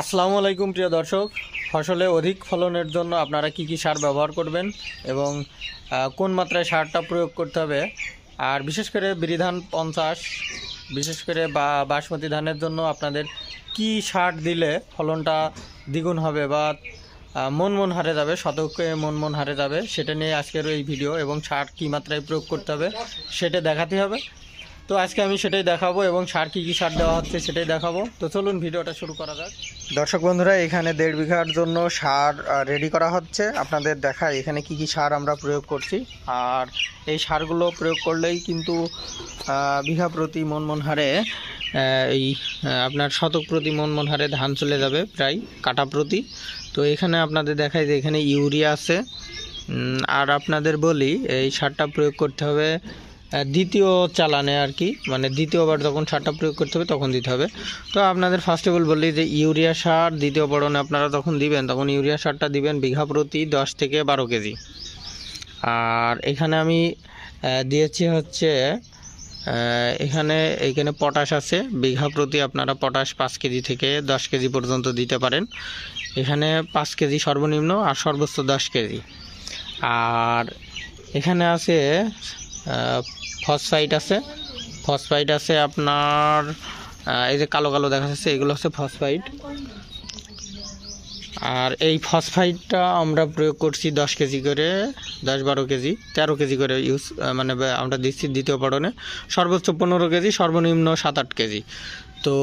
আসসালামু আলাইকুম, প্রিয় দর্শক। ফসলে অধিক ফলনের জন্য আপনারা কি কি সার ব্যবহার করবেন এবং কোন মাত্রায় সারটা প্রয়োগ করতে হবে? আর বিশেষ করে বিরিধান পঞ্চাশ, বিশেষ করে বা, বাসমতি ধানের জন্য আপনাদের কি সার দিলে ফলনটা দ্বিগুণ হবে বা মন মন হারে যাবে শতকে মন মন হারে যাবে, সেটা নিয়ে আজকের এই ভিডিও এবং সার কী মাত্রায় প্রয়োগ করতে হবে সেটা দেখাতে হবে। তো আজকে আমি সেটাই দেখাবো এবং সার কী কী সার দেওয়া হচ্ছে সেটাই দেখাবো। তো চলুন ভিডিওটা শুরু করা যাক। দর্শক বন্ধুরা, এখানে দেড় বিঘার জন্য সার রেডি করা হচ্ছে। আপনাদের দেখাই এখানে কি কি সার আমরা প্রয়োগ করছি। আর এই সারগুলো প্রয়োগ করলেই কিন্তু বিঘা প্রতি মন মন হারে এই আপনার শতক প্রতি মন মন হারে ধান চলে যাবে প্রায় কাটা প্রতি। তো এখানে আপনাদের দেখাই যে এখানে ইউরিয়া আছে। আর আপনাদের বলি, এই সারটা প্রয়োগ করতে হবে দ্বিতীয় চালানে আর কি মানে দ্বিতীয়বার যখন সারটা প্রয়োগ করতে হবে তখন দিতে হবে। তো আপনাদের ফার্স্ট অফ অল বললি যে ইউরিয়া সার, দ্বিতীয় বরণে আপনারা তখন দিবেন, তখন ইউরিয়া সারটা দিবেন বিঘা প্রতি দশ থেকে বারো কেজি। আর এখানে আমি দিয়েছি হচ্ছে এখানে এখানে পটাশ আছে। বিঘা প্রতি আপনারা পটাশ পাঁচ কেজি থেকে দশ কেজি পর্যন্ত দিতে পারেন। এখানে পাঁচ কেজি সর্বনিম্ন আর সর্বোচ্চ দশ কেজি। আর এখানে আছে ফসফাইট আছে। ফসফাইট আছে আপনার এই যে কালো কালো দেখা যাচ্ছে, এগুলো হচ্ছে ফসফাইট আর এই ফসফাইটটা আমরা প্রয়োগ করছি দশ কেজি করে, দশ বারো কেজি, তেরো কেজি করে ইউজ মানে আমরা দিচ্ছি দ্বিতীয় পড়নে সর্বোচ্চ পনেরো কেজি, সর্বনিম্ন সাত আট কেজি। তো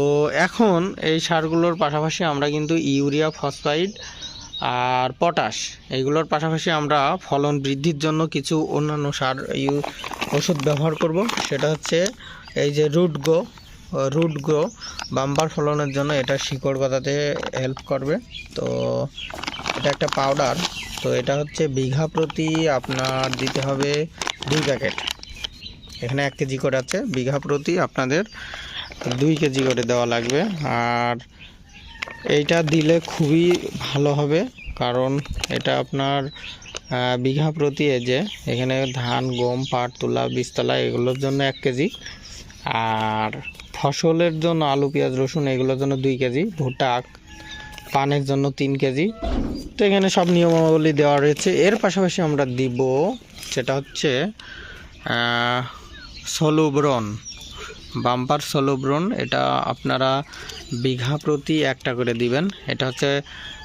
এখন এই সারগুলোর পাশাপাশি আমরা কিন্তু ইউরিয়া ফসফাইট আর পটাশ এইগুলোর পাশাপাশি আমরা ফলন বৃদ্ধির জন্য কিছু অন্যান্য সার ইউ ওষুধ ব্যবহার করব, সেটা হচ্ছে এই যে root go root grow bumper ফলনের জন্য এটা শিকড় গজাতে হেল্প করবে। তো এটা একটা পাউডার তো এটা হচ্ছে বিঘা প্রতি আপনার দিতে হবে দুই প্যাকেট। এখানে এক কেজি করে আছে, বিঘা প্রতি আপনাদের দুই কেজি করে দেওয়া লাগবে। আর এইটা দিলে খুবই ভালো হবে, কারণ এটা আপনার বিঘা প্রতি যে এখানে ধান, গম, পাট, তুলা বীজতলা এগুলোর জন্য এক কেজি। আর ফসলের জন্য আলু, পেঁয়াজ, রসুন এগুলোর জন্য দুই কেজি। ভুট্টা পানের জন্য তিন কেজি। তো এখানে সব নিয়মাবলী দেওয়া রয়েছে। এর পাশাপাশি আমরা দিব সেটা হচ্ছে সলুব্রন বাম্পার সলুব্রন এটা আপনারা বিঘা প্রতি একটা করে দিবেন। এটা হচ্ছে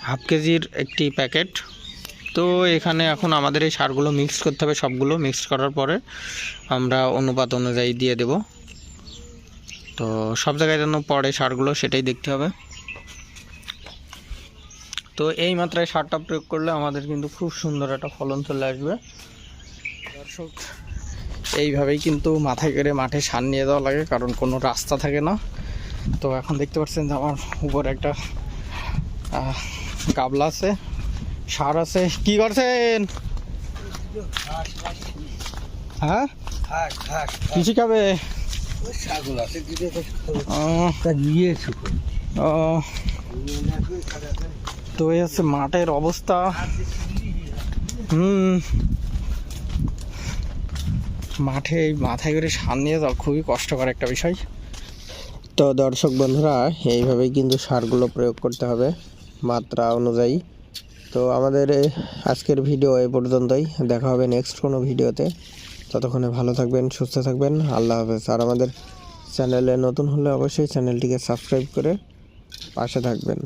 হাফ কেজির একটি প্যাকেট। তো এখানে এখন আমাদের এই সারগুলো মিক্স করতে হবে সবগুলো। মিক্স করার পরে আমরা অনুপাত অনুযায়ী দিয়ে দেব। তো সব জায়গায় যেন পড়ে সারগুলো সেটাই দেখতে হবে। তো এই মাত্রায় সারটা প্রয়োগ করলে আমাদের কিন্তু খুব সুন্দর একটা ফলন চলে আসবে। দর্শক, এইভাবেই কিন্তু মাথায় করে মাঠে সার নিয়ে যাওয়া লাগে, কারণ কোনো রাস্তা থাকে না। তো এখন দেখতে পাচ্ছেন যে আমার উপর একটা গাবলা আছে। সার আছে। কি করছেন? হ্যাঁ? তো এই হচ্ছে মাঠের অবস্থা। হুম। মাঠে মাথায় করে সার নিয়ে যাওয়া খুবই কষ্টকর একটা বিষয়। তো দর্শক বন্ধুরা, এইভাবেই কিন্তু সারগুলো প্রয়োগ করতে হবে। মাত্রা অনুযায়ী। তো আমাদের আজকের ভিডিও এ পর্যন্তই। দেখা হবে নেক্সট কোনো ভিডিওতে। ততক্ষণে ভালো থাকবেন, সুস্থ থাকবেন। আল্লাহ হাফেজ। আর আমাদের চ্যানেলে নতুন হলে অবশ্যই চ্যানেলটিকে সাবস্ক্রাইব করে পাশে থাকবেন।